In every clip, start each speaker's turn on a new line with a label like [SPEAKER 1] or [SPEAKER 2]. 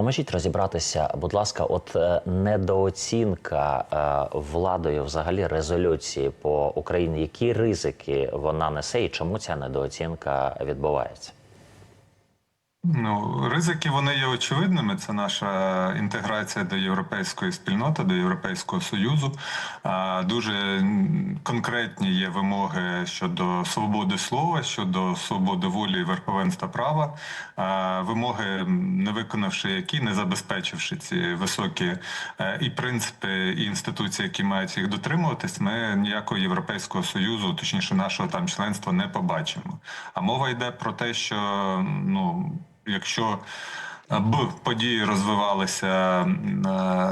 [SPEAKER 1] Поможіть розібратися, будь ласка, от е, недооцінка е, владою взагалі резолюції по Україні. Які ризики вона несе, і чому ця недооцінка відбувається?
[SPEAKER 2] Ну, ризики вони є очевидними. Це наша інтеграція до європейської спільноти, до Європейського союзу. Дуже конкретні є вимоги щодо свободи слова, щодо свободи волі і верховенства права. Вимоги, не виконавши які, не забезпечивши ці високі е, і принципи, і інституції, які мають їх дотримуватись, ми ніякого європейського союзу, точніше, нашого там членства, не побачимо. А мова йде про те, що ну якщо б події розвивалися е,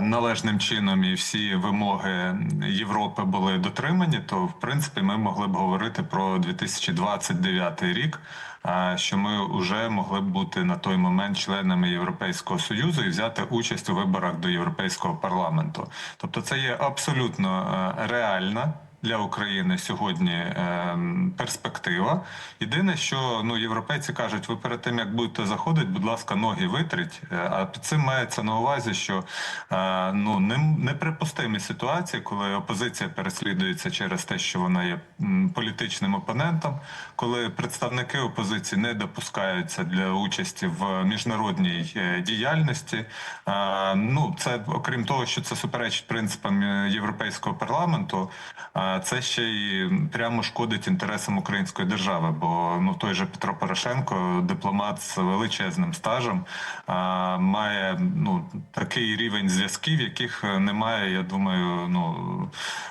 [SPEAKER 2] належним чином і всі вимоги Європи були дотримані, то в принципі ми могли б говорити про 2029 рік. е, Що ми вже могли б бути на той момент членами Європейського союзу і взяти участь у виборах до Європейського парламенту. Тобто, це є абсолютно е, реальна для України сьогодні е, перспектива. Єдине, що ну європейці кажуть, ви перед тим як будете заходити, будь ласка, ноги витріть. Е, А під цим мається на увазі, що е, ну не, неприпустимі ситуації, коли опозиція переслідується через те, що вона є політичним опонентом, коли представники опозиції не допускаються для участі в міжнародній е, діяльності. Ну це окрім того, що це суперечить принципам європейського парламенту. Це ще й прямо шкодить інтересам української держави, бо ну той же Петро Порошенко, дипломат з величезним стажем, е, має ну такий рівень зв'язків, яких немає, я думаю, ну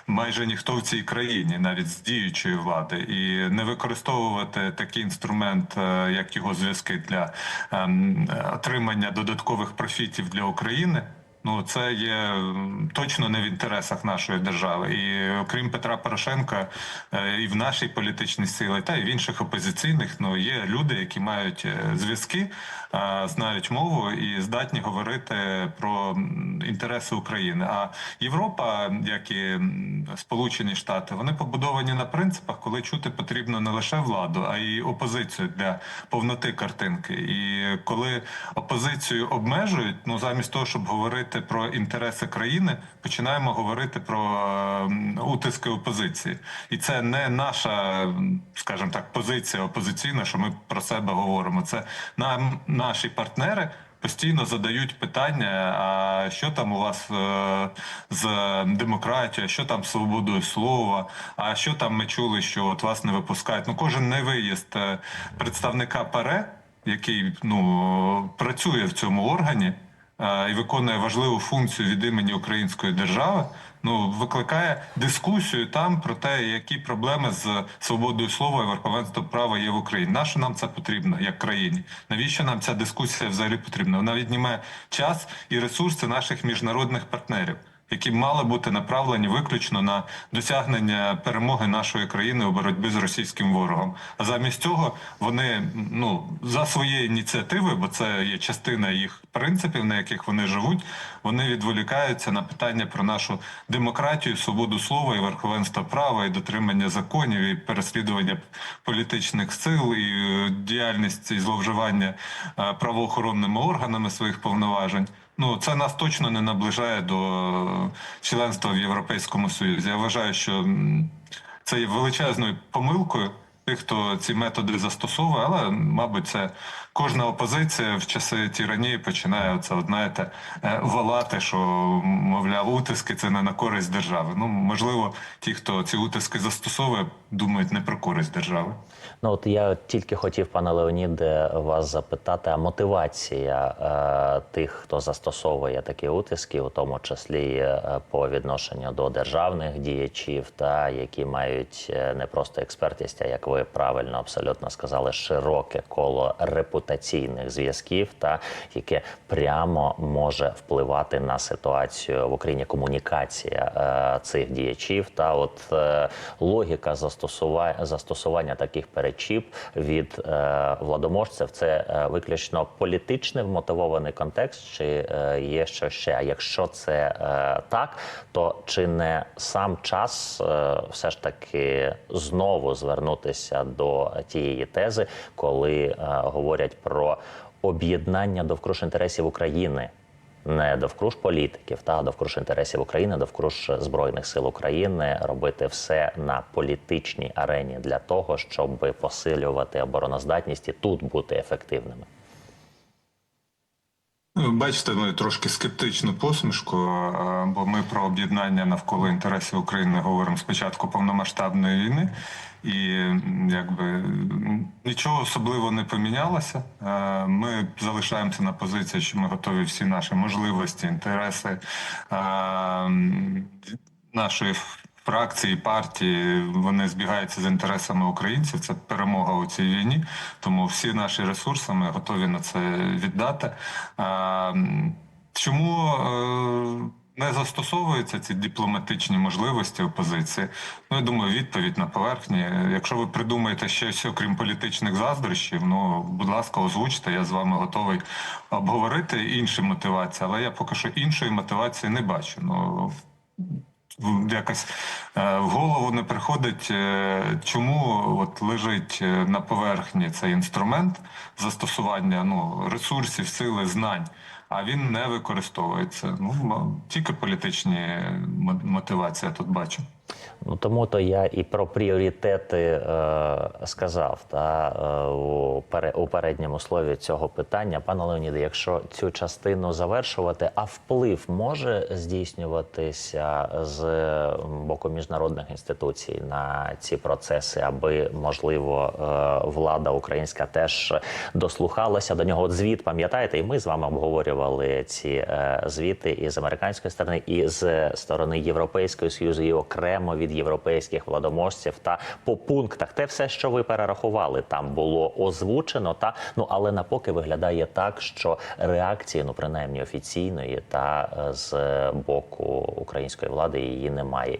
[SPEAKER 2] майже ніхто в цій країні, навіть з діючої влади, і не використовувати такий інструмент, е, як його зв'язки для ем, отримання додаткових профітів для України. Ну, це є точно не в інтересах нашої держави. І окрім Петра Порошенка, е, і в нашій політичній силі, та й в інших опозиційних, ну є люди, які мають е, зв'язки, знають мову і здатні говорити про інтереси України. А Європа, як і Сполучені Штати, вони побудовані на принципах, коли чути потрібно не лише владу, а й опозицію для повноти картинки. І коли опозицію обмежують, ну замість того, щоб говорити про інтереси країни, починаємо говорити про ем, утиски опозиції, і це не наша, скажімо так, позиція опозиційна, що ми про себе говоримо. Це нам наші партнери. Постійно задають питання: а що там у вас е, з демократією, що там з свободою слова, а що там ми чули, що от вас не випускають. Ну кожен невиїзд е, представника ПАРЕ, який ну працює в цьому органі і виконує важливу функцію від імені української держави. Ну викликає дискусію там про те, які проблеми з свободою слова і верховенством права є в Україні. Нащо нам це потрібно як країні? Навіщо нам ця дискусія взагалі потрібна? Вона відніме час і ресурси наших міжнародних партнерів які мали бути направлені виключно на досягнення перемоги нашої країни у боротьбі з російським ворогом. А замість цього вони ну за своєї ініціативи, бо це є частина їх принципів, на яких вони живуть, вони відволікаються на питання про нашу демократію, свободу слова і верховенство права, і дотримання законів, і переслідування політичних сил, і е, діяльність і зловживання е, правоохоронними органами своїх повноважень. Ну, це нас точно не наближає до членства в Європейському Союзі. Я вважаю, що це є величезною помилкою тих, хто ці методи застосовує, але, мабуть, це кожна опозиція в часи тиранії починає от, знаєте, е, волати, що, мовляв, утиски це не на користь держави. Ну, можливо, ті, хто ці утиски застосовує, думають не про користь держави.
[SPEAKER 1] Ну от я тільки хотів, пане Леоніде, вас запитати, а мотивація е, тих, хто застосовує такі утиски, у тому числі е, по відношенню до державних діячів, та які мають е, не просто експертність, а як ви правильно абсолютно сказали, широке коло репутаційних зв'язків, та яке прямо може впливати на ситуацію в Україні. Комунікація е, цих діячів, та от е, логіка застосування застосування таких перечіп від е, владоможців, це е, виключно політичний вмотивований контекст, чи е, є що ще? Якщо це е, так, то чи не сам час е, все ж таки знову звернутися до тієї тези, коли е, говорять про об'єднання довкруж інтересів України. Не довкруж політиків, та довкруж інтересів України, довкруж збройних сил України, робити все на політичній арені для того, щоб посилювати обороноздатність і тут бути ефективними.
[SPEAKER 2] Ну, Бачите, ми трошки скептичну посмішку, бо ми про об'єднання навколо інтересів України говоримо з початку повномасштабної війни, і якби нічого особливо не помінялося. Ми залишаємося на позиції, що ми готові всі наші можливості, інтереси нашої фракції, партії вони збігаються з інтересами українців. Це перемога у цій війні. Тому всі наші ресурси ми готові на це віддати. Чому е, не застосовуються ці дипломатичні можливості опозиції? Ну, я думаю, відповідь на поверхні. Якщо ви придумаєте щось, окрім політичних заздрощів, ну будь ласка, озвучте. Я з вами готовий обговорити інші мотивації, але я поки що іншої мотивації не бачу. Ну якось е, в голову не приходить, е, чому от лежить е, на поверхні цей інструмент застосування ну, ресурсів, сили, знань, а він не використовується. Ну, тільки політичні мотивації тут бачу.
[SPEAKER 1] Ну тому то я і про пріоритети е, сказав та е, у, пере, у передньому слові цього питання, пане Леоніде, якщо цю частину завершувати, а вплив може здійснюватися з боку міжнародних інституцій на ці процеси, аби можливо е, влада українська теж дослухалася до нього. От звіт, пам'ятаєте, і ми з вами обговорювали ці е, звіти і з американської сторони, і з сторони Європейського союзу, і окремо від європейських владоможців та по пунктах. Те все, що ви перерахували, там було озвучено. Та ну але напоки виглядає так, що реакції, ну принаймні офіційної, та е, з боку української влади її немає.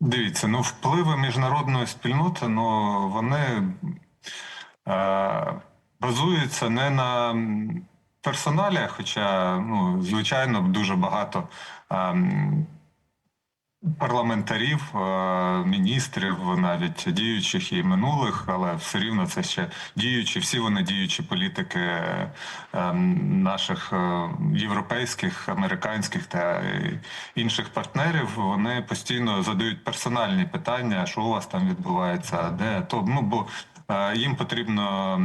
[SPEAKER 2] Дивіться, ну впливи міжнародної спільноти, ну вони е, базуються не на м, персоналіях, хоча, ну, звичайно, дуже багато е, парламентарів, е, міністрів, навіть діючих і минулих, але все рівно це ще діючі, всі вони діючі політики ем, наших е, європейських, американських та інших партнерів. Вони постійно задають персональні питання, що у вас там відбувається, де то ну бо е, їм потрібно.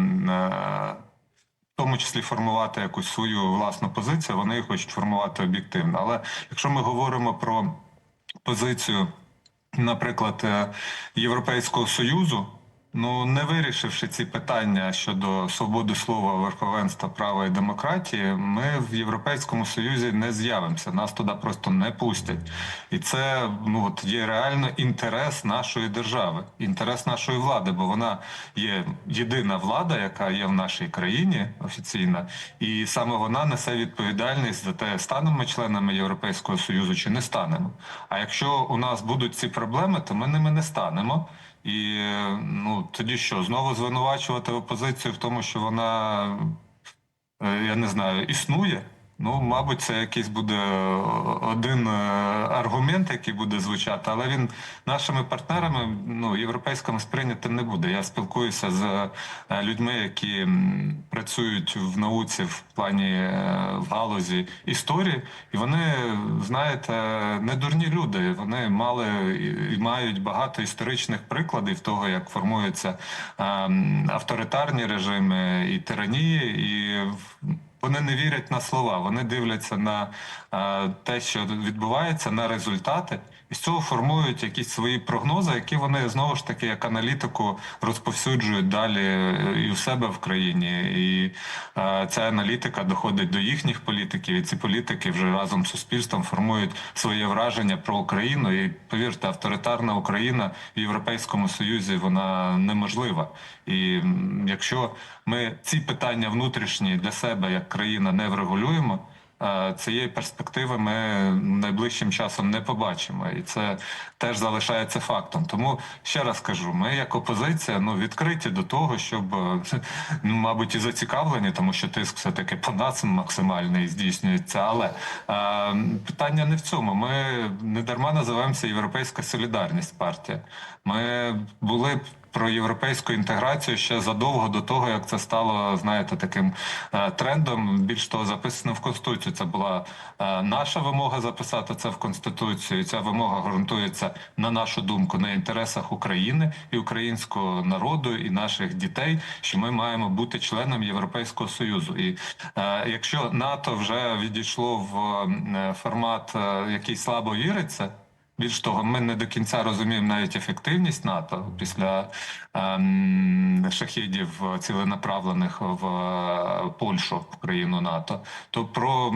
[SPEAKER 2] Тому числі формувати якусь свою власну позицію, вони її хочуть формувати об'єктивно. Але якщо ми говоримо про позицію, наприклад, е, Європейського союзу. Ну, не вирішивши ці питання щодо свободи слова, верховенства права і демократії, ми в Європейському Союзі не з'явимося. Нас туди просто не пустять. І це ну от є реально інтерес нашої держави, інтерес нашої влади, бо вона є єдина влада, яка є в нашій країні офіційна, і саме вона несе відповідальність за те, станемо ми членами Європейського Союзу чи не станемо. А якщо у нас будуть ці проблеми, то ми ними не станемо. І ну тоді що знову звинувачувати опозицію в тому, що вона е, я не знаю, існує. Ну, мабуть, це якийсь буде е, один е, аргумент, який буде звучати, але він нашими партнерами ну, європейськими сприйнятим не буде. Я спілкуюся з е, людьми, які працюють в науці в плані в галузі історії, і вони, знаєте, не дурні люди. Вони мали і- мають багато історичних прикладів того, як формуються авторитарні режими і тиранії, і вони не вірять на слова, вони дивляться на е, те, що відбувається, на результати, і з цього формують якісь свої прогнози, які вони знову ж таки як аналітику розповсюджують далі е, і у себе в країні. І е, ця аналітика доходить до їхніх політиків, і ці політики вже разом з суспільством формують своє враження про Україну. І повірте, авторитарна Україна в Європейському Союзі вона неможлива. І якщо ми ці питання внутрішні для себе як країна не врегулюємо. Цієї перспективи ми найближчим часом не побачимо, і це теж залишається фактом. Тому ще раз кажу: ми як опозиція ну відкриті до того, щоб е, ну, мабуть, і зацікавлені, тому що тиск все таки по нас максимальний здійснюється. Але е, питання не в цьому. Ми не дарма називаємося Європейська солідарність партія. Ми були про європейську інтеграцію ще задовго до того, як це стало, знаєте, таким е, трендом. Більш того, записано в конституцію. Це була е, наша вимога записати це в конституцію. І ця вимога ґрунтується на нашу думку на інтересах України і українського народу і наших дітей, що ми маємо бути членом Європейського союзу. І е, якщо НАТО вже відійшло в формат, який слабо віриться. Більш того, ми не до кінця розуміємо навіть ефективність НАТО після ем, шахідів ціленаправлених в е, Польщу в країну НАТО. То про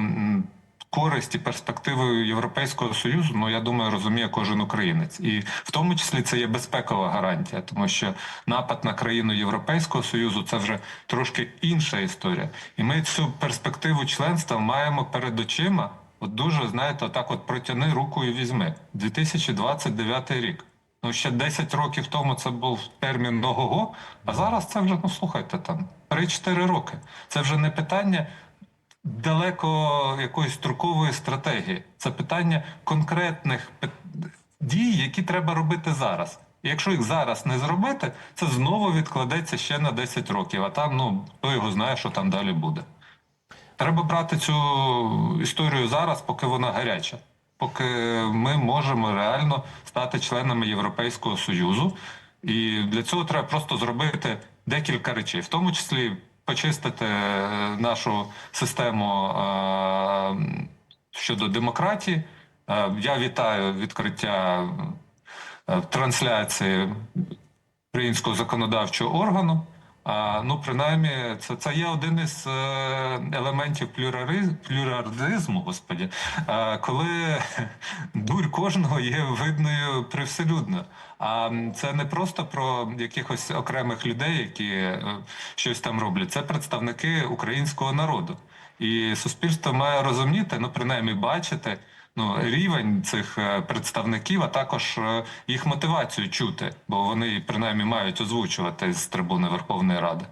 [SPEAKER 2] користь і перспективи Європейського союзу, ну я думаю, розуміє кожен українець, і в тому числі це є безпекова гарантія, тому що напад на країну Європейського союзу це вже трошки інша історія, і ми цю перспективу членства маємо перед очима. От дуже знаєте, отак от протяни руку і візьми. 2029 рік. Ну ще 10 років тому це був термін ого, а зараз це вже, ну слухайте, там 3-4 роки. Це вже не питання далеко якоїсь строкової стратегії. Це питання конкретних дій, які треба робити зараз. І якщо їх зараз не зробити, це знову відкладеться ще на 10 років, а там, ну, хто його знає, що там далі буде. Треба брати цю історію зараз, поки вона гаряча, поки ми можемо реально стати членами Європейського Союзу. І для цього треба просто зробити декілька речей, в тому числі почистити е, нашу систему е, щодо демократії. Е, Я вітаю відкриття трансляції українського законодавчого органу. Ну, принаймні, це, це є один із е, елементів плюралізму, господі, коли дурь кожного є видною привселюдно. А це не просто про якихось окремих людей, які е, щось там роблять. Це представники українського народу. І суспільство має розуміти, ну принаймні бачити ну, рівень цих е, представників, а також е, їх мотивацію чути, бо вони принаймні мають озвучувати з трибуни Верховної Ради.